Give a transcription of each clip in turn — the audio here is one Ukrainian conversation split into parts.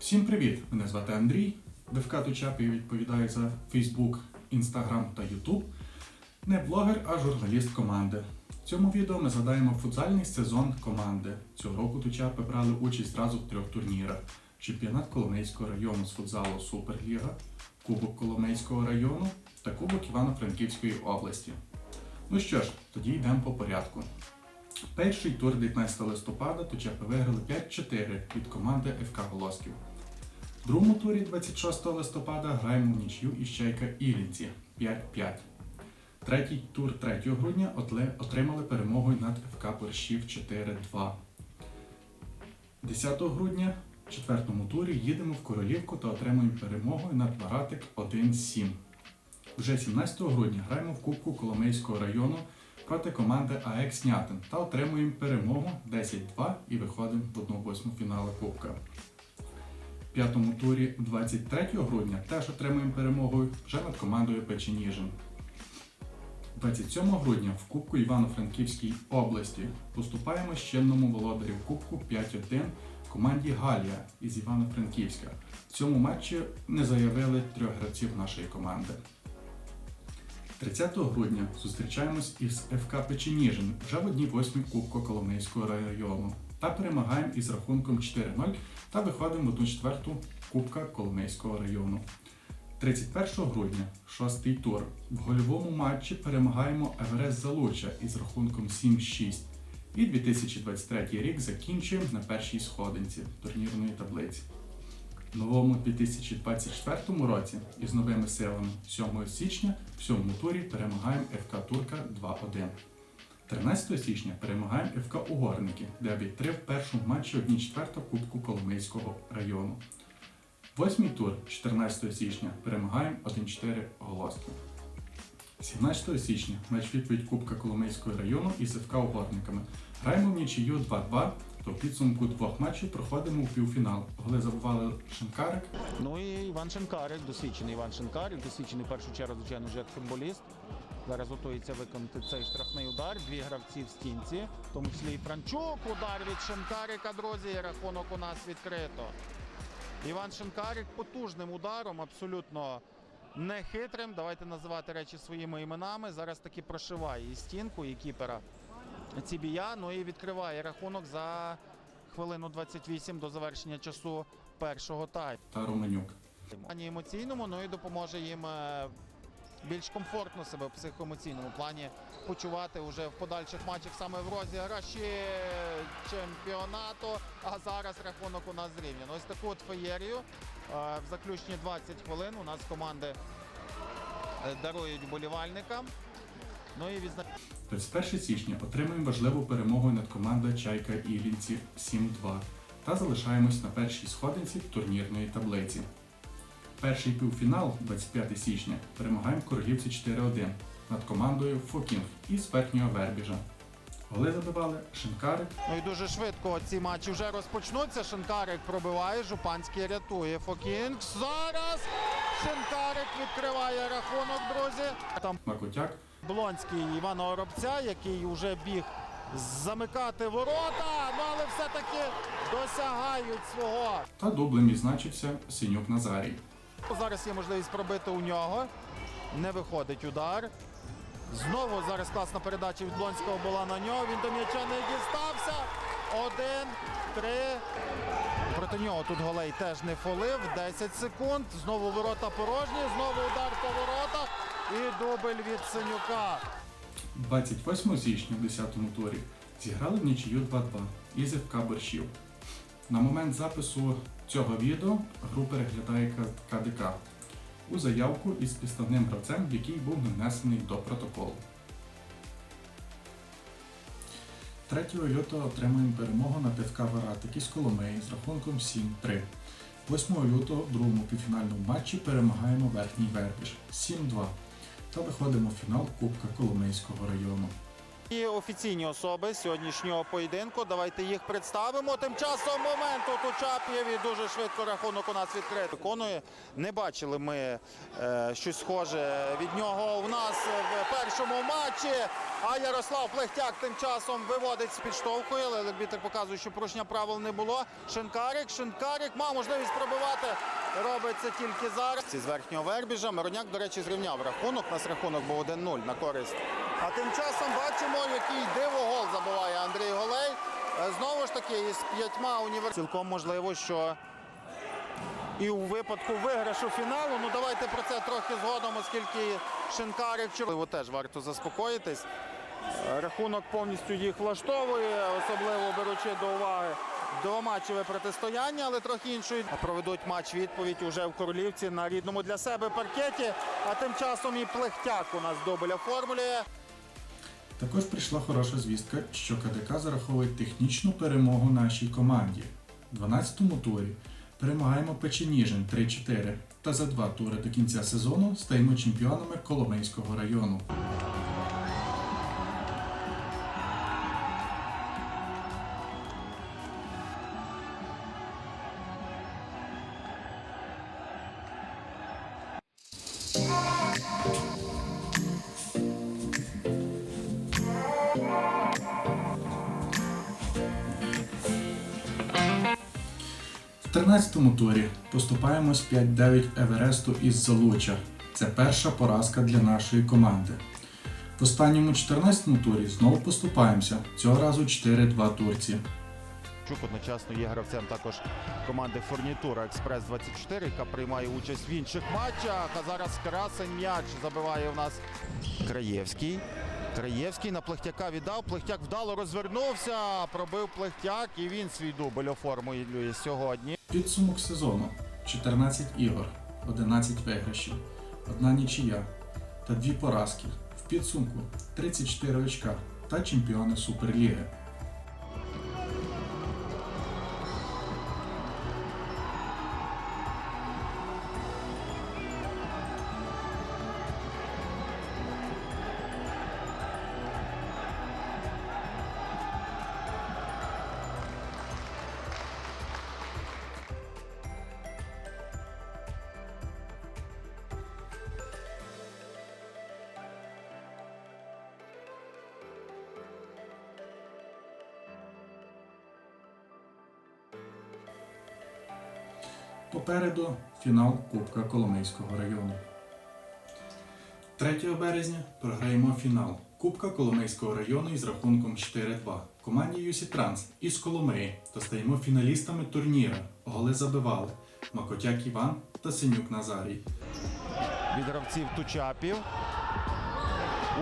Всім привіт! Мене звати Андрій. ДФК Тучапі відповідає за Facebook, Instagram та YouTube. Не блогер, а журналіст команди. В цьому відео ми згадаємо футзальний сезон команди. Цього року Тучапи брали участь зразу в трьох турнірах: чемпіонат Коломийського району з футзалу Суперліга, Кубок Коломийського району та Кубок Івано-Франківської області. Ну що ж, тоді йдемо по порядку. Перший тур 19 листопада Тучапи виграли 5-4 від команди ФК Голосків. В другому турі 26 листопада граємо в нічю із Чайка Іллінці 5-5. Третій тур 3 грудня отримали перемогою над ФК Борщів 4-2. 10 грудня в четвертому турі їдемо в Королівку та отримуємо перемогу над Варатик 1-7. Вже 17 грудня граємо в Кубку Коломийського району проти команди АЕК Снятин та отримуємо перемогу 10-2 і виходимо в 1-8 фіналу Кубка. В п'ятому турі 23 грудня теж отримуємо перемогу вже над командою Печеніжин. 27 грудня в Кубку Івано-Франківській області поступаємо з чинному володарю Кубку 5-1 команді Галія із Івано-Франківська. В цьому матчі не заявили трьох гравців нашої команди. 30 грудня зустрічаємось із ФК Печеніжин вже в одній восьмій Кубку Коломийського району та перемагаємо із рахунком 4-0 та виходимо в одну четверту Кубка Коломийського району. 31 грудня, шостий тур. В гольовому матчі перемагаємо Еверест Залуча із рахунком 7-6. І 2023 рік закінчуємо на першій сходинці турнірної таблиці. В новому 2024 році із новими силами 7 січня в сьомому турі перемагаємо ФК Турка 2-1. 13 січня перемагаємо ФК Угорники, де відкрив першому матчі 1-4 Кубку Коломийського району. Восьмий тур 14 січня перемагаємо 1-4 голоски. 17 січня матч відповідь Кубка Коломийського району із ФК Угорниками. Граємо в нічию 2-2, то в підсумку двох матчів проходимо у півфінал. Голи забували Шенкарик Ну і Іван Шенкарик, досвідчений Іван Шенкарик, досвідчений в першу чергу, звичайно, вже як футболіст. Зараз готується виконати цей штрафний удар. Дві гравці в стінці, в тому числі і Франчук. Удар від Шенкарика, друзі, рахунок у нас відкрито. Іван Шенкарик потужним ударом, абсолютно не хитрим. Давайте називати речі своїми іменами. Зараз таки прошиває і стінку, і кіпера Цібія. Ну і відкриває рахунок за хвилину 28 до завершення часу першого тайму. та Романюк. Плані емоційному, ну і допоможе їм е, більш комфортно себе в психоемоційному плані почувати вже в подальших матчах саме в розіграші чемпіонату. А зараз рахунок у нас зрівняно. Ось таку от феєрію е, в заключні 20 хвилин у нас команди е, дарують вболівальникам. Ну і відзна... 31 січня отримуємо важливу перемогу над командою Чайка Іллінці 7-2 та залишаємось на першій сходинці турнірної таблиці. Перший півфінал 25 січня перемагаємо в Королівці 4-1 над командою Фокінг із верхнього Вербіжа. Голи забивали Шинкарик Ну і дуже швидко ці матчі вже розпочнуться. Шинкарик пробиває, Жупанський рятує Фокінг. Зараз Шинкарик відкриває рахунок, друзі. Там Макотяк Блонський Івана Оробця, який вже біг замикати ворота, ну але все-таки досягають свого. та дублем відзначився Синюк Назарій. Зараз є можливість пробити у нього. Не виходить удар. Знову зараз класна передача від Блонського була на нього. Він до м'яча не дістався. Один, три. Проти нього тут голей теж не фолив. 10 секунд. Знову ворота порожні. Знову удар по воротах. І дубль від Синюка. 28 січня в 10-му турі зіграли в нічию 2-2 із ФК Борщів. На момент запису цього відео гру переглядає КДК у заявку із підставним гравцем, який був не внесений до протоколу. 3 лютого отримуємо перемогу над ФК Варатик із Коломиї з рахунком 7-3. 8 лютого в другому півфінальному матчі перемагаємо верхній Вербіж 7-2 та виходимо в фінал Кубка Коломийського району. І офіційні особи сьогоднішнього поєдинку. Давайте їх представимо. Тим часом момент тут у Чап'єві дуже швидко рахунок у нас відкритий. Виконує. Не бачили ми е, щось схоже від нього у нас в першому матчі. А Ярослав Плехтяк тим часом виводить, з підштовхує, але арбітр показує, що порушення правил не було. Шинкарик, Шинкарик мав можливість пробивати. Робить це тільки зараз. Ці з верхнього вербіжа. Мироняк, до речі, зрівняв рахунок. У нас рахунок був 1-0 на користь. А тим часом бачимо, який диво гол забиває Андрій Голей. Е, Знову ж таки, із п'ятьма університетів. Цілком можливо, що і у випадку виграшу фіналу. Ну давайте про це трохи згодом, оскільки Шинкарик Чорливо теж варто заспокоїтись. Е, Рахунок повністю їх влаштовує, особливо беручи до уваги двоматчеве протистояння, але трохи іншої. Проведуть матч відповідь уже в Королівці на рідному для себе паркеті. А тим часом і плехтяк у нас дубль оформлює. Також прийшла хороша звістка, що КДК зараховує технічну перемогу нашій команді. В 12-му турі перемагаємо Печеніжин 3-4 та за два тури до кінця сезону стаємо чемпіонами Коломийського району. В 13-му турі поступаємось 5-9 Евересту із Залуча. Це перша поразка для нашої команди. В останньому 14-му турі знову поступаємося. Цього разу 4-2 турці. Чук одночасно є гравцем також команди Фурнітура Експрес 24, яка приймає участь в інших матчах. А зараз красень м'яч забиває у нас Краєвський. Краєвський на Плехтяка віддав. Плехтяк вдало розвернувся, пробив Плехтяк і він свій дубль оформлює сьогодні. Підсумок сезону 14 ігор, 11 виграшів, одна нічия та дві поразки. В підсумку 34 очка та чемпіони Суперліги. Попереду фінал Кубка Коломийського району. 3 березня програємо фінал Кубка Коломийського району із рахунком 4-2. Команді Юсі Транс із Коломиї та стаємо фіналістами турніра. Голи забивали Макотяк Іван та Синюк Назарій. від гравців Тучапів.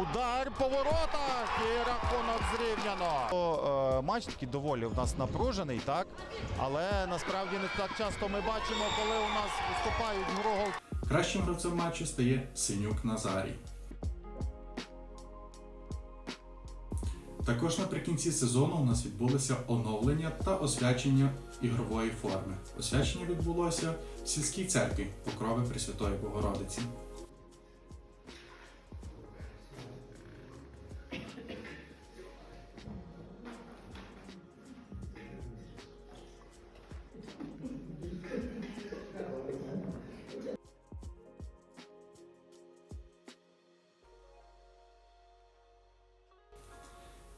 Удар по воротах і рахунок зрівняно. О, е, матч такий доволі у нас напружений, так? Але насправді не так часто ми бачимо, коли у нас виступають в гру гол. Кращим гравцем матчу стає Синюк Назарій. Також наприкінці сезону у нас відбулося оновлення та освячення ігрової форми. Освячення відбулося в сільській церкві Покрови Пресвятої Богородиці. –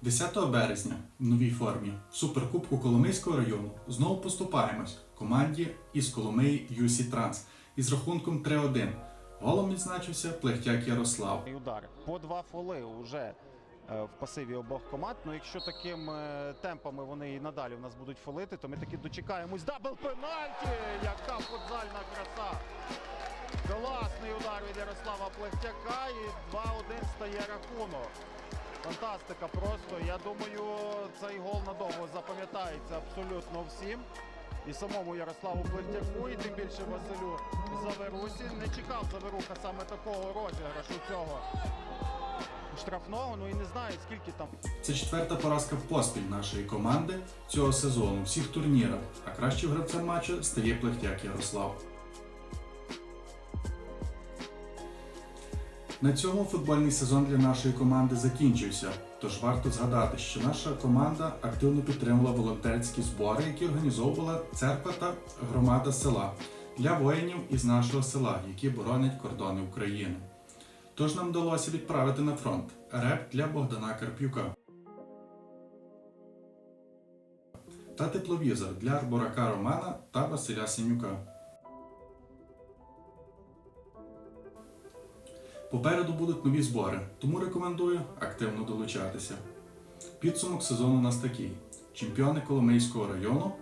10 березня в новій формі в Суперкубку Коломийського району знову поступаємось команді із Коломиї Юсі Транс із рахунком 3-1. Голом відзначився Плехтяк Ярослав. Удар. По два фоли вже е, в пасиві обох команд. Ну якщо таким е, темпами вони і надалі в нас будуть фолити, то ми таки дочекаємось. Дабл пенальті! Яка футзальна краса! Класний удар від Ярослава Плехтяка і 2-1 стає рахунок. Фантастика просто. Я думаю, цей гол надовго запам'ятається абсолютно всім. І самому Ярославу Плехтяку, і тим більше Василю Заверусі. Не чекав Заверуха саме такого розіграшу цього штрафного. Ну і не знаю, скільки там. Це четверта поразка поспіль нашої команди цього сезону всіх турнірах, а кращим гравцем матчу стає Плехтяк Ярослав. На цьому футбольний сезон для нашої команди закінчився. Тож варто згадати, що наша команда активно підтримувала волонтерські збори, які організовувала церква та громада села для воїнів із нашого села, які боронять кордони України. Тож нам вдалося відправити на фронт реп для Богдана Карпюка та тепловізор для Арборака Романа та Василя Синюка. Попереду будуть нові збори, тому рекомендую активно долучатися. Підсумок сезону у нас такий: чемпіони Коломийського району,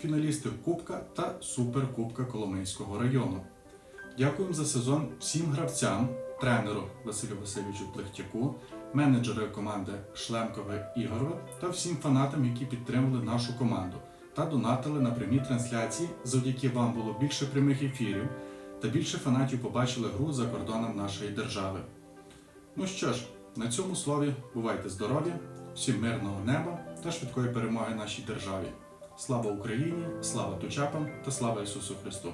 фіналісти Кубка та Суперкубка Коломийського району. Дякуємо за сезон всім гравцям, тренеру Василю Васильовичу Плехтяку, менеджеру команди Шлемкове Ігорове та всім фанатам, які підтримували нашу команду та донатили на прямі трансляції. Завдяки вам було більше прямих ефірів та більше фанатів побачили гру за кордоном нашої держави. Ну що ж, на цьому слові бувайте здорові, всім мирного неба та швидкої перемоги нашій державі. Слава Україні, слава Тучапам та слава Ісусу Христу!